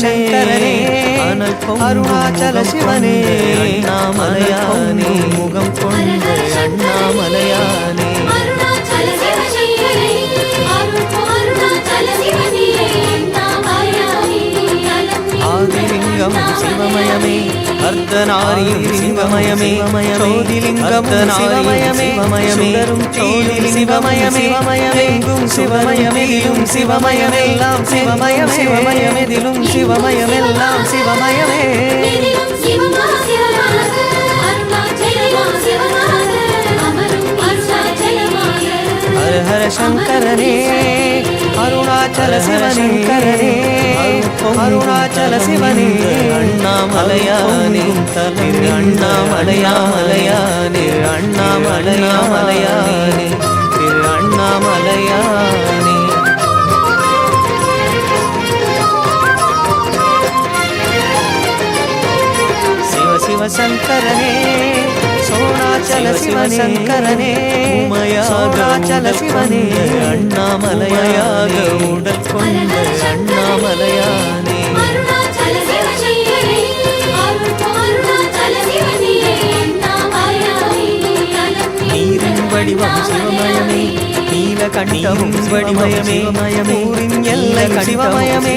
அருணாச்சல சிவனே அனல் அருணாச்சல சிவனே அண்ணாமலையானே. முகம் கொண்டு அண்ணாமலையானே. அர்த்தநாரியும் சிவமயமே சோதிலிங்கம் சிவமயமே சுடரும் தீயிலும் சிவமயமே சிவமயமெங்கும் சிவமயமெதிலும் சிவமயமெல்லாம் சிவமயம் சிவமயமெதிலும் சிவமயமெல்லாம் சிவமயமே. ஹர சங்கரனே அருணாச்சல சிவசங்கரனே அருணாச்சல சிவனே அண்ணாமலையானே தமிழ் அண்ணாமலையாமலையானே அண்ணாமலையாமலையானே திரு அண்ணாமலையானே. சிவ சிவ சங்கரனே சோணாச்சல சிவ சங்கரனே சிவனே அண்ணாமலையாக உடல் கொண்ட அண்ணாமலையானே வடிவம் சிவ நீல கண்டமும் வடிவமயமே ஊரின் எல்லை சிவமயமே.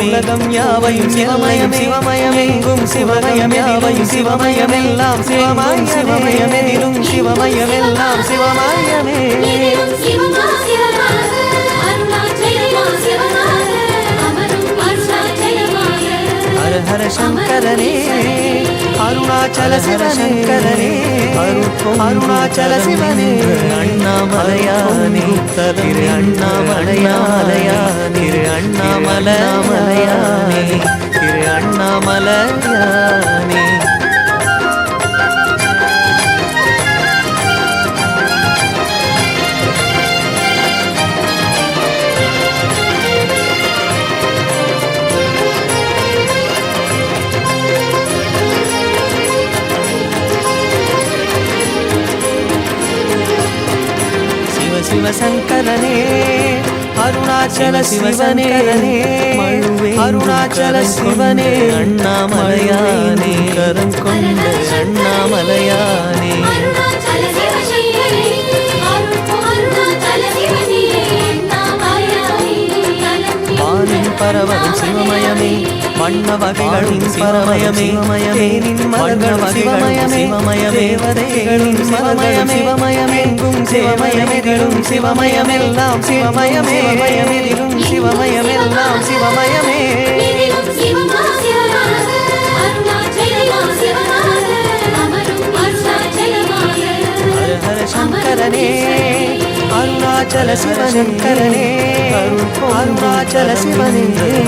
உலகம் யாவையும் சிவமயம். சிவமயமெங்கும் சிவமயம். யாவையும் சிவமயமெல்லாம் சிவமாய் சிவமயமெதிலும் சிவமயமெல்லாம் சிவமயமே. ஹர ஹர சங்கரனே அருணாச்சல சிவசங்கரனே அருணாச்சல சிவனே. அண்ணாமலையானே திரு அண்ணாமலையாலயானே திரு அண்ணாமலையாமலையானே திரு அண்ணாமலையானே. சிவ சிவ சங்கரனே அருணாச்சல சிவனே அருணாச்சல சிவனே அண்ணாமலையானே. கரம் கொண்ட அண்ணாமலையானே. வானின் பரவலும் சிவமயமே. வண்ண வகைகளின் சிவமயமே. தேனின் மலர்கள் வகைகளும் சிவமயமே. தேவதைகளின் சிவமயமே. சிவமயமெங்கும் சிவமயமெதிலும் சிவமயமெல்லாம் சிவமயமே. மயமெதிலும் சிவமயமெல்லாம் சிவமயமே ஹர ஹர சங்கரனே. அருணாச்சல சிவசங்கரனே அருணாச்சல சிவனே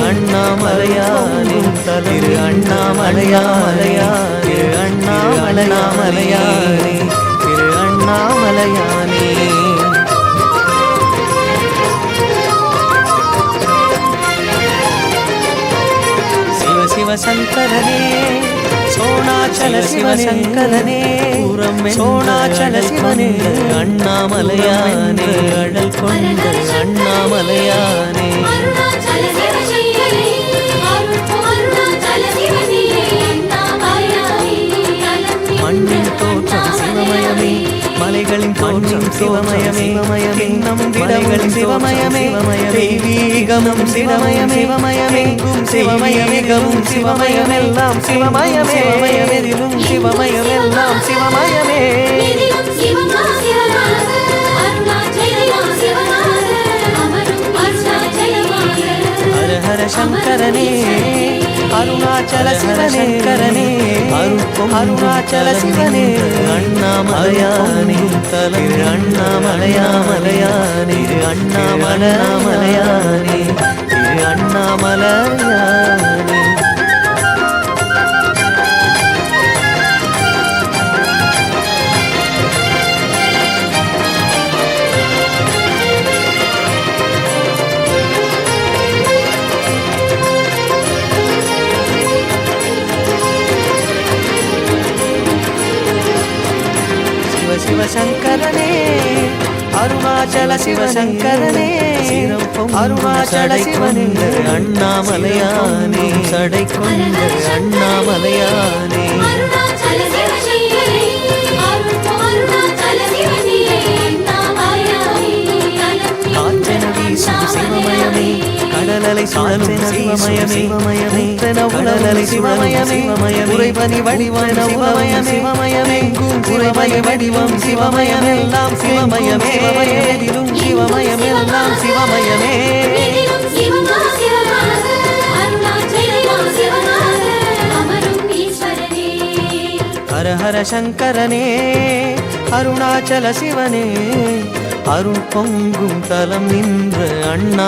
அண்ணாமலையானே திரு அண்ணாமலையாமலையானே அண்ணாமலையாமலையானே திரு அண்ணாமலையானே. சிவ சிவ சங்கரனே சோணாச்சல சிவசங்கரனே சோணாச்சல சிவனே அண்ணாமலையானே அழல் கொண்ட அண்ணாமலையானே. மலைகளின் தோற்றம் சிவமயமே. திடங்களின் சிவமயமே. தெய்வீகமும் சிவமயமே. சிவமயமெங்கும் சிவமயமிகவும் சிவமயமெல்லாம் சிவமயமே. சிவமயமெதிலும் சிவமயமெல்லாம் சிவமயமே. ஹர ஹர சங்கரனே. அருணாச்சல சிவசங்கரனே அருணாச்சல சிவனே. அண்ணாமலையானே. திரு அண்ணாமலையாமலையானே அண்ணாமலையாமலையானே அண்ணாமலையானே. சிவசங்கரனே. அருணாச்சல சிவனிந்த அண்ணாமலையானே. சடை கொண்ட அண்ணாமலையானே. சிவமயமே கடலலை சுழலும் சிவமயமே சிவமயமே உடலலை சிவமயமே உறைபனி வடிவம் சிவமயம். சிவமயமே. சிவமய வடிவம் சிவமயமே. சிவமயமெல்லாம் சிவமயமே. எதிலும் சிவமா சிவமாக அருணாச்சலமா சிவமாக அமரும் ஈஸ்வரனே. ஹர ஹர சங்கரனே அருணாச்சல சிவனே. அருள் பொங்கும் தலம் நின்ற அண்ணா